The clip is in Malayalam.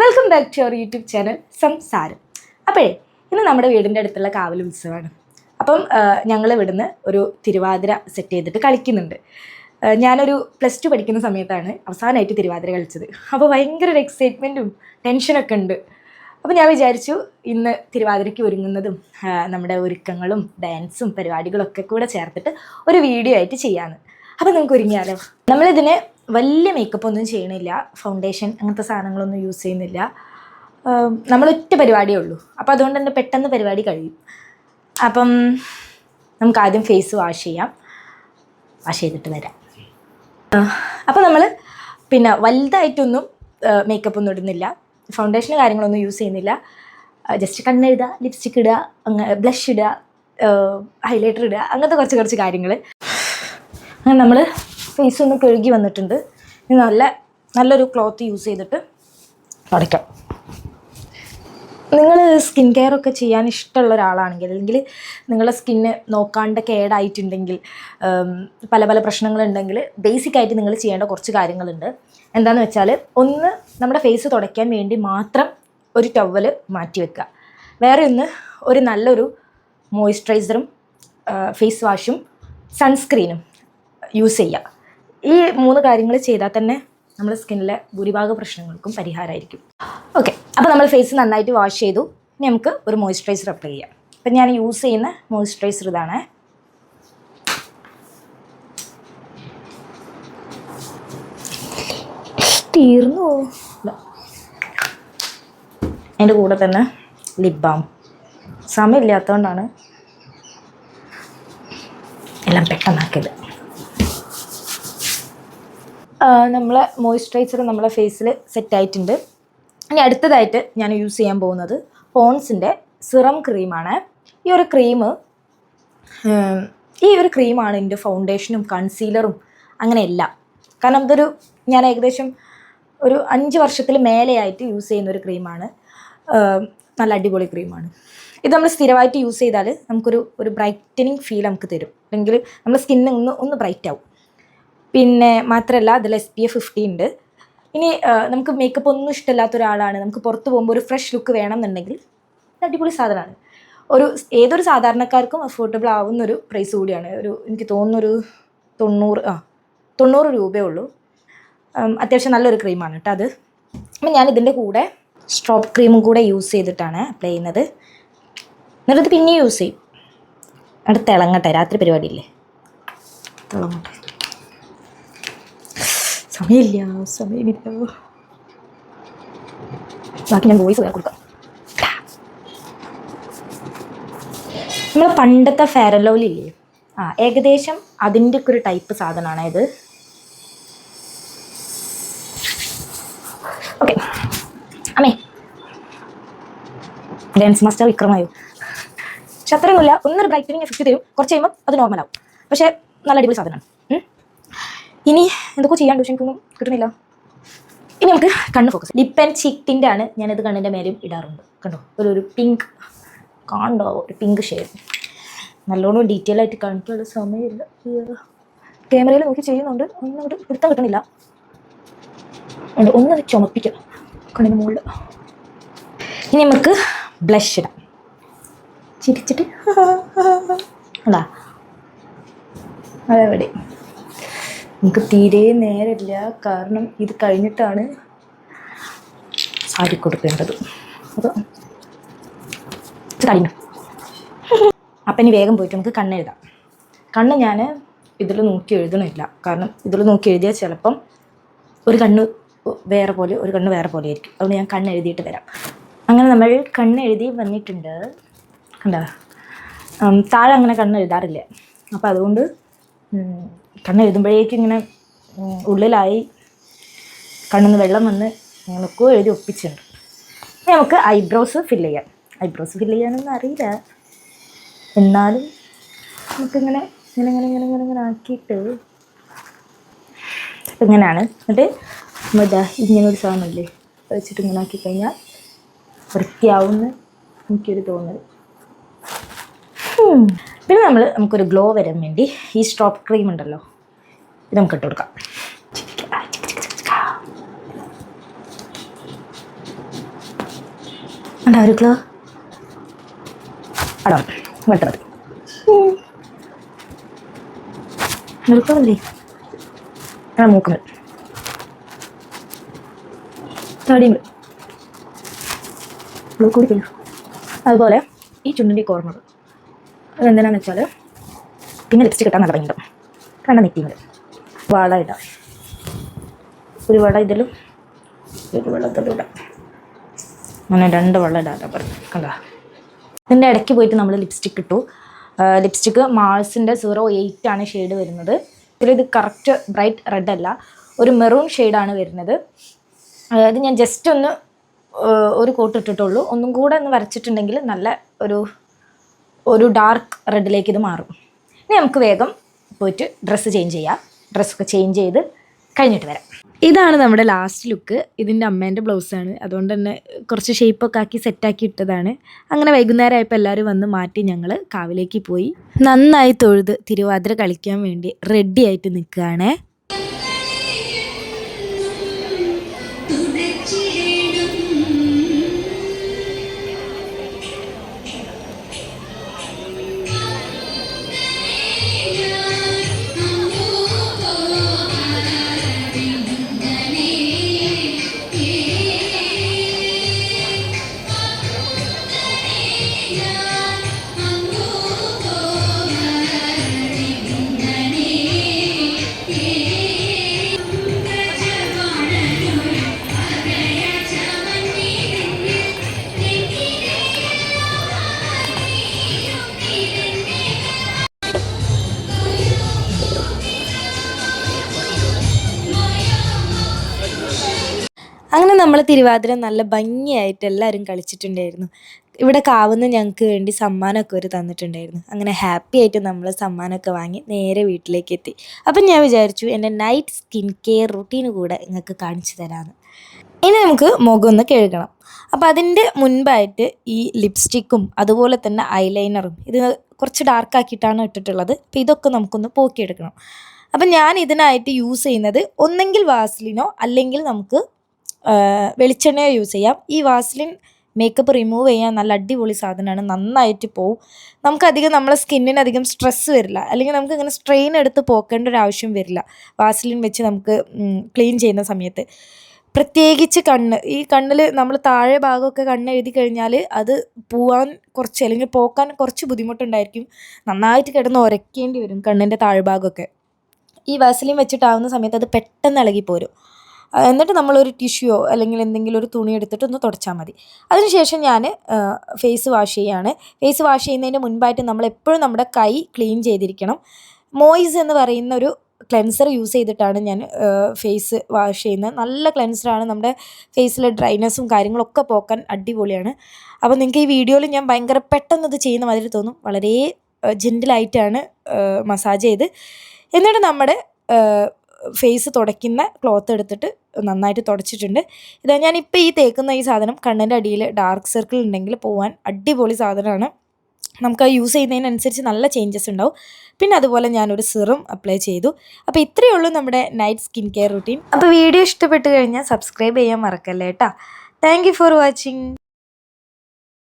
Welcome back to our YouTube channel സംസാരം അപ്പോഴേ ഇന്ന് നമ്മുടെ വീടിന്റെ അടുത്തുള്ള കാവൽ ഉത്സവമാണ്. അപ്പം ഞങ്ങൾ ഇവിടുന്ന് ഒരു തിരുവാതിര സെറ്റ് ചെയ്തിട്ട് കളിക്കുന്നുണ്ട്. ഞാനൊരു പ്ലസ് ടു പഠിക്കുന്ന സമയത്താണ് അവസാനമായിട്ട് തിരുവാതിര കളിച്ചത്. അപ്പോൾ ഭയങ്കര ഒരു എക്സൈറ്റ്മെന്റും ടെൻഷനൊക്കെ ഉണ്ട്. അപ്പോൾ ഞാൻ വിചാരിച്ചു ഇന്ന് തിരുവാതിരയ്ക്ക് ഒരുങ്ങുന്നതും നമ്മുടെ ഒരുക്കങ്ങളും ഡാൻസും പരിപാടികളൊക്കെ കൂടെ ചേർത്തിട്ട് ഒരു വീഡിയോ ആയിട്ട് ചെയ്യാമെന്ന് അപ്പോൾ നമുക്ക് ഒരുങ്ങിയാലോ? നമ്മളിതിന് വലിയ മേക്കപ്പ് ഒന്നും ചെയ്യണില്ല. ഫൗണ്ടേഷൻ അങ്ങനത്തെ സാധനങ്ങളൊന്നും യൂസ് ചെയ്യുന്നില്ല. നമ്മളൊറ്റ പരിപാടിയേ ഉള്ളൂ. അപ്പോൾ അതുകൊണ്ട് തന്നെ പെട്ടെന്ന് പരിപാടി കഴിയും. അപ്പം നമുക്ക് ആദ്യം ഫേസ് വാഷ് ചെയ്യാം. വാഷ് ചെയ്തിട്ട് വരാം. അപ്പോൾ നമ്മൾ പിന്നെ വലുതായിട്ടൊന്നും മേക്കപ്പ് ഒന്നും ഇടുന്നില്ല. ഫൗണ്ടേഷൻ കാര്യങ്ങളൊന്നും യൂസ് ചെയ്യുന്നില്ല. ജസ്റ്റ് കണ്ണെഴുതുക ലിപ്സ്റ്റിക് ഇടുക അങ്ങനെ ബ്ലഷ് ഇടുക ഹൈലൈറ്റർ ഇടുക അങ്ങനത്തെ കുറച്ച് കുറച്ച് കാര്യങ്ങൾ അങ്ങനെ നമ്മൾ ഫേസ് ഒന്ന് കഴുകി വന്നിട്ടുണ്ട്. ഇനി നല്ല നല്ലൊരു ക്ലോത്ത് യൂസ് ചെയ്തിട്ട് തുടയ്ക്കാം. നിങ്ങൾ സ്കിൻ കെയർ ഒക്കെ ചെയ്യാൻ ഇഷ്ടമുള്ള ഒരാളാണെങ്കിൽ അല്ലെങ്കിൽ നിങ്ങളുടെ സ്കിന്ന് നോക്കാണ്ട് കേടായിട്ടുണ്ടെങ്കിൽ പല പല പ്രശ്നങ്ങളുണ്ടെങ്കിൽ ബേസിക് ആയിട്ട് നിങ്ങൾ ചെയ്യേണ്ട കുറച്ച് കാര്യങ്ങളുണ്ട്. എന്താണെന്ന് വെച്ചാൽ ഒന്ന് നമ്മുടെ ഫേസ് തുടയ്ക്കാൻ വേണ്ടി മാത്രം ഒരു ടവൽ മാറ്റി വെക്കുക. വേറെ ഒന്ന് ഒരു നല്ലൊരു മോയ്സ്ചറൈസറും ഫേസ് വാഷും സൺസ്ക്രീനും യൂസ് ചെയ്യുക. ഈ മൂന്ന് കാര്യങ്ങൾ ചെയ്താൽ തന്നെ നമ്മുടെ സ്കിന്നിലെ ഭൂരിഭാഗ പ്രശ്നങ്ങൾക്കും പരിഹാരമായിരിക്കും. ഓക്കെ അപ്പോൾ നമ്മൾ ഫേസ് നന്നായിട്ട് വാഷ് ചെയ്തു. ഇനി നമുക്ക് ഒരു മോയ്സ്ചറൈസർ അപ്ലൈ ചെയ്യാം. അപ്പം ഞാൻ യൂസ് ചെയ്യുന്ന മോയ്സ്ചറൈസർ ഇതാണ്. തീർന്നു. അതിന്റെ കൂടെ തന്നെ ലിപ് ബാം സമയമില്ലാത്തതുകൊണ്ടാണ് എല്ലാം പെട്ടെന്നാക്കിയത്. നമ്മളെ മോയ്സ്ചറൈസർ നമ്മളെ ഫേസിൽ സെറ്റായിട്ടുണ്ട് ഇനി അടുത്തതായിട്ട് ഞാൻ യൂസ് ചെയ്യാൻ പോകുന്നത് പോൺസിന്റെ സിറം ക്രീമാണ് ഈ ഒരു ക്രീം ഈ ഒരു ക്രീമാണ് എന്റെ ഫൗണ്ടേഷനും കൺസീലറും അങ്ങനെ എല്ലാം കാരണം ഇതൊരു ഞാൻ ഏകദേശം ഒരു അഞ്ച് വർഷത്തിൽ മേലെയായിട്ട് യൂസ് ചെയ്യുന്ന ഒരു ക്രീമാണ് നല്ല അടിപൊളി ക്രീമാണ് ഇത് നമ്മൾ സ്ഥിരമായിട്ട് യൂസ് ചെയ്താൽ നമുക്കൊരു ഒരു ബ്രൈറ്റനിങ് ഫീൽ നമുക്ക് തരും. അല്ലെങ്കിൽ നമ്മുടെ സ്കിന്ന് ഒന്ന് ഒന്ന് ബ്രൈറ്റ് ആവും. പിന്നെ മാത്രമല്ല അതിൽ എസ് പി എഫ് ഫിഫ്റ്റി ഉണ്ട്. ഇനി നമുക്ക് മേക്കപ്പ് ഒന്നും ഇഷ്ടമില്ലാത്ത ഒരാളാണ്. നമുക്ക് പുറത്ത് പോകുമ്പോൾ ഒരു ഫ്രഷ് ലുക്ക് വേണം എന്നുണ്ടെങ്കിൽ അടിപൊളി സാധനമാണ്. ഒരു ഏതൊരു സാധാരണക്കാർക്കും അഫോർഡബിൾ ആവുന്ന ഒരു പ്രൈസ് കൂടിയാണ്. ഒരു എനിക്ക് തോന്നുന്നൊരു തൊണ്ണൂറ് ആ തൊണ്ണൂറ് രൂപയേ ഉള്ളൂ. അത്യാവശ്യം നല്ലൊരു ക്രീമാണ് കേട്ടോ അത്. അപ്പം ഞാൻ ഇതിന്റെ കൂടെ സ്ട്രോപ്പ് ക്രീമും കൂടെ യൂസ് ചെയ്തിട്ടാണ് അപ്ലൈ ചെയ്യുന്നത്. എന്നിട്ട് പിന്നെയും യൂസ് ചെയ്യും. അവിടെ തിളങ്ങട്ടെ രാത്രി പരിപാടിയില്ലേ? തിളങ്ങട്ടെ. സമയമില്ല സമയമില്ല ബാക്കി ഞാൻ വോയിസ് വേറെ കൊടുക്കാം. നമ്മൾ പണ്ടത്തെ ഫെയറലോലില്ലേ ആ ഏകദേശം അതിന്റെ ഒക്കെ ഒരു ടൈപ്പ് സാധനമാണ് ഇത്. ഓക്കെ അമ്മേ. ഡാൻസ് മാസ്റ്റർ വിക്രമായോ? അത്രയൊന്നുമില്ല ഒന്നൊരു ബ്രൈറ്റനിങ് എഫക്റ്റ് തരും. കുറച്ച് കഴിയുമ്പോൾ അത് നോർമൽ ആവും. പക്ഷേ നല്ല അടിപൊളി സാധനമാണ്. ഇനി എന്തൊക്കെ ചെയ്യാൻ പക്ഷെ എനിക്കൊന്നും കിട്ടുന്നില്ല. ഇനി നമുക്ക് കണ്ണ് ഫോക്കസ് ലിപ്പ് ആൻഡ് ചീക്ക് ആണ് ഞാനിത് കണ്ണിന്റെ മേലും ഇടാറുണ്ട്. കണ്ടോ? ഒരു ഒരു പിങ്ക് കാണണ്ടോ ഒരു പിങ്ക് ഷെയ്ഡ് നല്ലോണം ഡീറ്റെയിൽ ആയിട്ട് കാണിക്കാനുള്ള സമയമില്ല. ക്യാമറയിൽ നോക്കി ചെയ്യുന്നുണ്ട്. ഒന്നും അങ്ങോട്ട് പിടുത്തം കിട്ടണില്ല ഒന്ന് ചുമപ്പിക്കണം ചുമപ്പിക്കാം. കണ്ണിന് മുകളിൽ. ഇനി നമുക്ക് ബ്ലഷ് ഇടാം. ചിരിച്ചിട്ട് അതാ. അതെവിടെ? നമുക്ക് തീരെ നേരമില്ല. കാരണം ഇത് കഴിഞ്ഞിട്ടാണ് സാരി കൊടുക്കേണ്ടത്. അപ്പോൾ കഴിഞ്ഞു അപ്പം ഇനി വേഗം പോയിട്ട് നമുക്ക് കണ്ണെഴുതാം കണ്ണ് ഞാൻ ഇതിൽ നോക്കി എഴുതണില്ല. കാരണം ഇതിൽ നോക്കി എഴുതിയാൽ ചിലപ്പം ഒരു കണ്ണ് വേറെ പോലെ ഒരു കണ്ണ് വേറെ പോലെ ആയിരിക്കും. അതുകൊണ്ട് ഞാൻ കണ്ണ് എഴുതിയിട്ട് വരാം. അങ്ങനെ നമ്മൾ കണ്ണ് എഴുതി വന്നിട്ടുണ്ട്. കണ്ടോ? താഴെ അങ്ങനെ കണ്ണ് എഴുതാറില്ല. അപ്പോൾ അതുകൊണ്ട് ഉം, കണ്ണ് എഴുതുമ്പോഴേക്കും ഇങ്ങനെ ഉള്ളിലായി കണ്ണിന്ന് വെള്ളം വന്ന് ഞങ്ങൾക്കോ എഴുതി ഒപ്പിച്ചിട്ടുണ്ട്. ഇനി നമുക്ക് ഐബ്രോസ് ഫില്ല് ചെയ്യാം. ഐബ്രോസ് ഫില്ല് ചെയ്യാനൊന്നും അറിയില്ല. എന്നാലും നമുക്കിങ്ങനെ ഇങ്ങനെ ഇങ്ങനെ ഇങ്ങനെ ഇങ്ങനെ ഇങ്ങനെ ആക്കിയിട്ട് ഇങ്ങനെയാണ്. എന്നിട്ട് നമ്മുടെ ഇങ്ങനെ ഒരു സാധനമല്ലേ വെച്ചിട്ട് ഇങ്ങനെ ആക്കി കഴിഞ്ഞാൽ വൃത്തിയാവുമെന്ന് എനിക്കൊരു തോന്നൽ. പിന്നെ നമ്മൾ നമുക്കൊരു ഗ്ലോ വരാൻ വേണ്ടി ഈ സ്ട്രോപ്പ് ക്രീം ഉണ്ടല്ലോ ഇത് നമുക്ക് ഇട്ട് കൊടുക്കാം. ഒരു ഗ്ലോ അടോ വെട്ടത് നിൽക്കുന്നില്ലേ ആ മൂക്കുന്നത് തടിയുണ്ട് കുടിക്കില്ല? അതുപോലെ ഈ ചുണ്ടിന്റെ കോർണർ അതെന്തിനാന്ന് വെച്ചാൽ പിന്നെ ലിപ്സ്റ്റിക് ഇട്ടാൽ നല്ല ഭംഗിയുണ്ടാവും. കണ്ട നെറ്റിങ്ങൾ വള ഇടാം. ഒരു വള ഇതിലും ഒരു വള ഇതിലും ഇടാം. അങ്ങനെ രണ്ട് വള ഇടാ കണ്ട? ഇതിന്റെ ഇടയ്ക്ക് പോയിട്ട് നമ്മൾ ലിപ്സ്റ്റിക് ഇട്ടു. ലിപ്സ്റ്റിക്ക് മാൾസിന്റെ സീറോ എയ്റ്റ് ആണ് ഷെയ്ഡ് വരുന്നത്. ഇതിലിത് കറക്റ്റ് ബ്രൈറ്റ് റെഡ് അല്ല. ഒരു മെറൂൺ ഷെയ്ഡാണ് വരുന്നത്. ഇത് ഞാൻ ജസ്റ്റ് ഒന്ന് ഒരു കോട്ട് ഇട്ടിട്ടുള്ളൂ. ഒന്നും കൂടെ ഒന്ന് വരച്ചിട്ടുണ്ടെങ്കിൽ നല്ല ഒരു ഒരു ഡാർക്ക് റെഡിലേക്ക് ഇത് മാറും. ഇനി നമുക്ക് വേഗം പോയിട്ട് ഡ്രസ്സ് ചേഞ്ച് ചെയ്യാം. ഡ്രസ്സൊക്കെ ചേഞ്ച് ചെയ്ത് കഴിഞ്ഞിട്ട് വരാം. ഇതാണ് നമ്മുടെ ലാസ്റ്റ് ലുക്ക് ഇതിന്റെ അമ്മേന്റെ ബ്ലൗസാണ് അതുകൊണ്ട് തന്നെ കുറച്ച് ഷേപ്പൊക്കെ ആക്കി സെറ്റാക്കി ഇട്ടതാണ്. അങ്ങനെ വൈകുന്നേരം ആയപ്പോൾ എല്ലാവരും വന്ന് മാറ്റി ഞങ്ങൾ കാവിലേക്ക് പോയി. നന്നായി തൊഴുത് തിരുവാതിര കളിക്കാൻ വേണ്ടി റെഡി ആയിട്ട് നിൽക്കുകയാണേ. നമ്മൾ തിരുവാതിര നല്ല ഭംഗിയായിട്ട് എല്ലാവരും കളിച്ചിട്ടുണ്ടായിരുന്നു. ഇവിടെ കാവുന്ന ഞങ്ങൾക്ക് വേണ്ടി സമ്മാനമൊക്കെ ഒരു തന്നിട്ടുണ്ടായിരുന്നു. അങ്ങനെ ഹാപ്പി ആയിട്ട് നമ്മൾ സമ്മാനമൊക്കെ വാങ്ങി നേരെ വീട്ടിലേക്ക് എത്തി. അപ്പം ഞാൻ വിചാരിച്ചു എന്റെ നൈറ്റ് സ്കിൻ കെയർ റുട്ടീന് കൂടെ നിങ്ങൾക്ക് കാണിച്ചു തരാമെന്ന് ഇനി നമുക്ക് മുഖമൊന്ന് കഴുകണം. അപ്പോൾ അതിന്റെ മുൻപായിട്ട് ഈ ലിപ്സ്റ്റിക്കും അതുപോലെ തന്നെ ഐലൈനറും ഇത് കുറച്ച് ഡാർക്കാക്കിയിട്ടാണ് ഇട്ടിട്ടുള്ളത്. അപ്പോൾ ഇതൊക്കെ നമുക്കൊന്ന് പോക്കിയെടുക്കണം. അപ്പം ഞാൻ ഇതിനായിട്ട് യൂസ് ചെയ്യുന്നത് ഒന്നെങ്കിൽ വാസ്ലിനോ അല്ലെങ്കിൽ നമുക്ക് വെളിച്ചെണ്ണയോ യൂസ് ചെയ്യാം. ഈ വാസ്ലിൻ മേക്കപ്പ് റിമൂവ് ചെയ്യാൻ നല്ല അടിപൊളി സാധനമാണ്. നന്നായിട്ട് പോവും. നമുക്കധികം നമ്മളെ സ്കിന്നിന് അധികം സ്ട്രെസ് വരില്ല. അല്ലെങ്കിൽ നമുക്ക് ഇങ്ങനെ സ്ട്രെയിൻ എടുത്ത് പോക്കേണ്ട ഒരു ആവശ്യം വരില്ല. വാസ്ലിൻ വെച്ച് നമുക്ക് ക്ലീൻ ചെയ്യുന്ന സമയത്ത്. പ്രത്യേകിച്ച് കണ്ണ്. ഈ കണ്ണിൽ നമ്മൾ താഴെ ഭാഗമൊക്കെ കണ്ണ് എഴുതി കഴിഞ്ഞാൽ അത് പോവാൻ കുറച്ച് അല്ലെങ്കിൽ പോക്കാൻ കുറച്ച് ബുദ്ധിമുട്ടുണ്ടായിരിക്കും. നന്നായിട്ട് കിടന്ന് ഉരയ്ക്കേണ്ടി വരും കണ്ണിന്റെ താഴ്ഭാഗമൊക്കെ ഈ വാസലിൻ വെച്ചിട്ടാവുന്ന സമയത്ത് അത് പെട്ടെന്ന് ഇളകിപ്പോരും. ആ, എന്നിട്ട് നമ്മളൊരു ടിഷ്യൂയോ അല്ലെങ്കിൽ എന്തെങ്കിലും ഒരു തുണി എടുത്തിട്ട് ഒന്ന് തുടച്ചാൽ മതി. അതിനുശേഷം ഞാൻ ഫേസ് വാഷ് ചെയ്യുകയാണ് ഫേസ് വാഷ് ചെയ്യുന്നതിന് മുൻപായിട്ട് നമ്മൾ എപ്പോഴും നമ്മുടെ കൈ ക്ലീൻ ചെയ്തിരിക്കണം. മോയിസ് എന്ന് പറയുന്ന ഒരു ക്ലെൻസർ യൂസ് ചെയ്തിട്ടാണ് ഞാൻ ഫേസ് വാഷ് ചെയ്യുന്നത്. നല്ല ക്ലെൻസറാണ് നമ്മുടെ ഫേസിലെ ഡ്രൈനെസ്സും കാര്യങ്ങളൊക്കെ പോക്കാൻ അടിപൊളിയാണ്. അപ്പോൾ നിങ്ങൾക്ക് ഈ വീഡിയോയിൽ ഞാൻ ഭയങ്കര പെട്ടെന്ന് ഇത് ചെയ്യുന്ന മാതിരി തോന്നും. വളരെ ജെന്റിലായിട്ടാണ് മസാജ് ചെയ്ത്. എന്നിട്ട് നമ്മുടെ ഫേസ് തുടയ്ക്കുന്ന ക്ലോത്ത് എടുത്തിട്ട് നന്നായിട്ട് തുടച്ചിട്ടുണ്ട്. ഇതാ ഞാനിപ്പോൾ ഈ തേക്കുന്ന ഈ സാധനം കണ്ണിന്റെ അടിയിൽ ഡാർക്ക് സർക്കിൾ ഉണ്ടെങ്കിൽ പോകാൻ അടിപൊളി സാധനമാണ്. നമുക്ക് യൂസ് ചെയ്യുന്നതിനനുസരിച്ച് നല്ല ചേഞ്ചസ് ഉണ്ടാവും. പിന്നെ അതുപോലെ ഞാനൊരു സിറും അപ്ലൈ ചെയ്തു. അപ്പോൾ ഇത്രയേ ഉള്ളൂ നമ്മുടെ നൈറ്റ് സ്കിൻ കെയർ റുട്ടീൻ അപ്പോൾ വീഡിയോ ഇഷ്ടപ്പെട്ട് കഴിഞ്ഞാൽ സബ്സ്ക്രൈബ് ചെയ്യാൻ മറക്കല്ലേ കേട്ടോ താങ്ക് ഫോർ വാച്ചിങ്